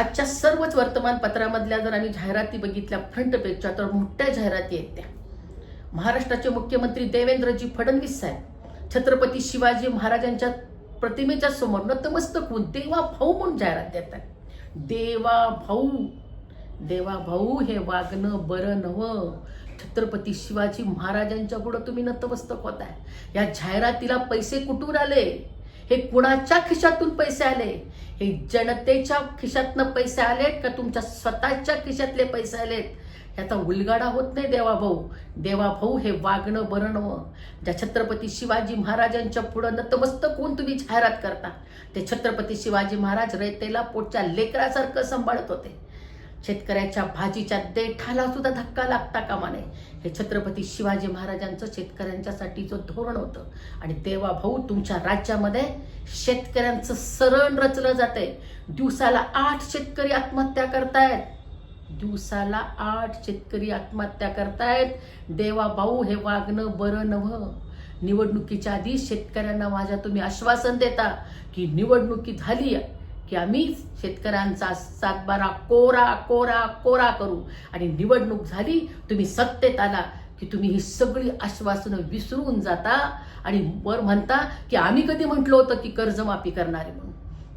आजच्या सर्वच वर्तमानपत्रामधल्या जर आम्ही जाहिराती बघितल्या फ्रंट पेजच्या तर मोठ्या जाहिराती आहेत त्या. महाराष्ट्राचे मुख्यमंत्री देवेंद्रजी फडणवीस साहेब छत्रपती शिवाजी महाराजांच्या प्रतिमेच्या समोर नतमस्तक होऊन देवा भाऊ म्हणून जाहिरात देतात देवा भाऊ देवा भाऊ हे वागणं बरं नवं छत्रपती शिवाजी महाराजांच्या पुढं तुम्ही नतमस्तक होताय. या जाहिरातीला पैसे कुठून आले? हे कुणाच्या खिशातून पैसे आले? हे जनतेच्या खिशातनं पैसे आलेत का तुमच्या स्वतःच्या खिशातले पैसे आलेत? याचा उलगाडा होत नाही देवाभाऊ देवाभाऊ हे वागणं बरणं ज्या छत्रपती शिवाजी महाराजांच्या पुढं नतमस्तक होऊन तुम्ही जाहिरात करता ते छत्रपती शिवाजी महाराज रयतेला पोटच्या लेकरासारखं सांभाळत होते. शेतकऱ्याच्या भाजीच्या देठाला सुद्धा धक्का लागता कामा नये. हे छत्रपती शिवाजी महाराजांचं शेतकऱ्यांच्यासाठी जो धोरण होतं आणि तेव्हा भाऊ तुमच्या राज्यामध्ये शेतकऱ्यांचं सरण रचलं जातंय. दिवसाला आठ शेतकरी आत्महत्या करतायत. दिवसाला आठ शेतकरी आत्महत्या करतायत. देवा भाऊ हे वागणं बरं नव्हं. निवडणुकीच्या आधी शेतकऱ्यांना माझ्या तुम्ही आश्वासन देता की निवडणुकी झाली की आम्ही शेतकऱ्यांचा सातबारा कोरा कोरा कोरा करू. आणि निवडणूक झाली तुम्ही सत्तेत आला की तुम्ही ही सगळी आश्वासनं विसरून जाता. आणि वर म्हणता की आम्ही कधी म्हटलं होतं की कर्जमाफी करणारे म्हणून.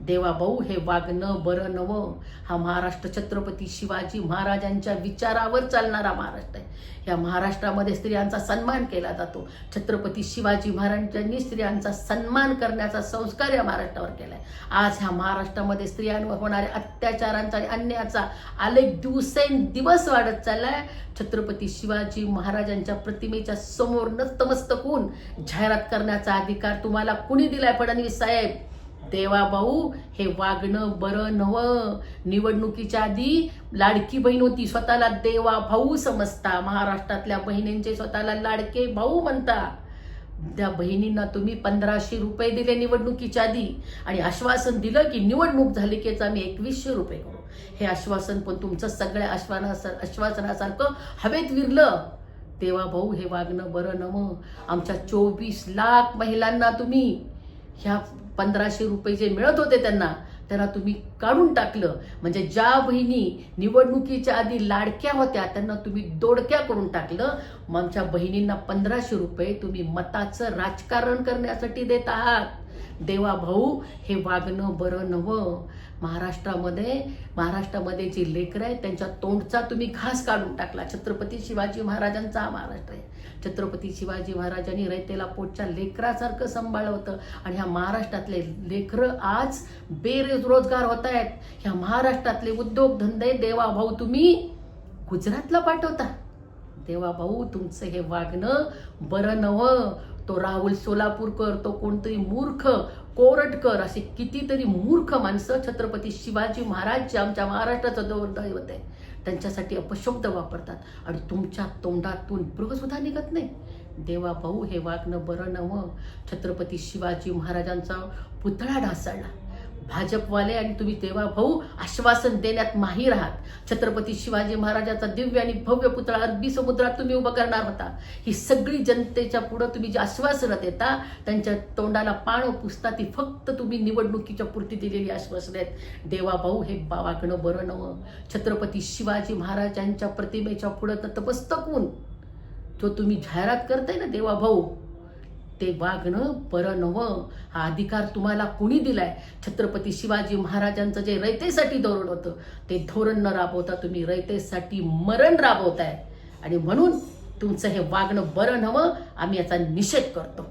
देवाभाऊ हे वागणं बरं नवं हा महाराष्ट्र छत्रपती शिवाजी महाराजांच्या विचारावर चालणारा महाराष्ट्र आहे. या महाराष्ट्रामध्ये स्त्रियांचा सन्मान केला जातो. छत्रपती शिवाजी महाराजांनी स्त्रियांचा सन्मान करण्याचा संस्कार या महाराष्ट्रावर केला आहे आज ह्या महाराष्ट्रामध्ये स्त्रियांवर होणाऱ्या अत्याचारांचा आणि अन्यायाचा आलेख दिवसेंदिवस वाढत चाललाय. छत्रपती शिवाजी महाराजांच्या प्रतिमेच्या समोर नतमस्तक होऊन जाहिरात करण्याचा अधिकार तुम्हाला कुणी दिलाय फडणवीस साहेब? देवाभाऊ हे वागणं बरं नवं निवडणुकीच्या आधी लाडकी बहीण होती स्वतःला देवा भाऊ समजता. महाराष्ट्रातल्या बहिणींचे स्वतःला लाडके भाऊ म्हणता. त्या बहिणींना तुम्ही पंधराशे रुपये दिले निवडणुकीच्या आधी. आणि आश्वासन दिलं की निवडणूक झाली की आम्ही एकवीसशे रुपये करू. हे आश्वासन पण तुमचं सगळ्या आश्वाना आश्वासनासारखं हवेत विरलं. तेव्हा भाऊ हे वागणं बरं नवं आमच्या चोवीस लाख महिलांना तुम्ही ह्या पंधराशे रुपये जे मिळत होते त्यांना त्याला तुम्ही काढून टाकलं. म्हणजे ज्या बहिणी निवडणुकीच्या आधी लाडक्या होत्या त्यांना तुम्ही दोडक्या करून टाकलं. मग आमच्या बहिणींना पंधराशे रुपये तुम्ही मताचं राजकारण करण्यासाठी देत आहात देवा भाऊ हे वागणं बरं नवं महाराष्ट्रामध्ये महाराष्ट्रामध्ये जी लेकरं आहेत त्यांच्या तोंडचा तुम्ही घास काढून टाकला. छत्रपती शिवाजी महाराजांचा हा महाराष्ट्र आहे. छत्रपती शिवाजी महाराजांनी रयतेला पोटच्या लेकरासारखं सांभाळलं होतं आणि ह्या महाराष्ट्रातले लेकरं आज बेरोजगार होत आहेत. ह्या महाराष्ट्रातले उद्योगधंदे देवा भाऊ तुम्ही गुजरातला पाठवता. देवा भाऊ तुमचं हे वागणं बरं नवं तो राहुल सोलापूरकर तो कोणतरी मूर्ख कोरटकर असे कितीतरी मूर्ख माणसं छत्रपती शिवाजी महाराज जे आमच्या महाराष्ट्राचं दौरदैवत आहे त्यांच्यासाठी अपशब्द वापरतात. आणि तुमच्या तोंडातून बृहसुद्धा निघत नाही. देवा भाऊ हे वागणं बरं नवं छत्रपती शिवाजी महाराजांचा पुतळा ढासळला. भाजपवाले आणि तुम्ही तेव्हा भाऊ आश्वासन देण्यात माहीर आहात. छत्रपती शिवाजी महाराजाचा दिव्य आणि भव्य पुतळा अरबी समुद्रात तुम्ही उभं करणार होता. ही सगळी जनतेच्या पुढं तुम्ही जी आश्वासनं देता त्यांच्या तोंडाला पाण पुसता ती फक्त तुम्ही निवडणुकीच्या पुरती दिलेली आश्वासनं आहेत. देवा भाऊ हे वागणं बरं नवं छत्रपती शिवाजी महाराजांच्या प्रतिमेच्या पुढं नतमस्तक होऊन जो तुम्ही जाहिरात करताय ना देवा भाऊ ते वागणं बरं नवं हा अधिकार तुम्हाला कुणी दिलाय? छत्रपती शिवाजी महाराजांचं जे रयतेसाठी धोरण होतं ते धोरण न राबवता तुम्ही रयतेसाठी मरण राबवताय. आणि म्हणून तुमचं हे वागणं बरं नवं आम्ही याचा निषेध करतो.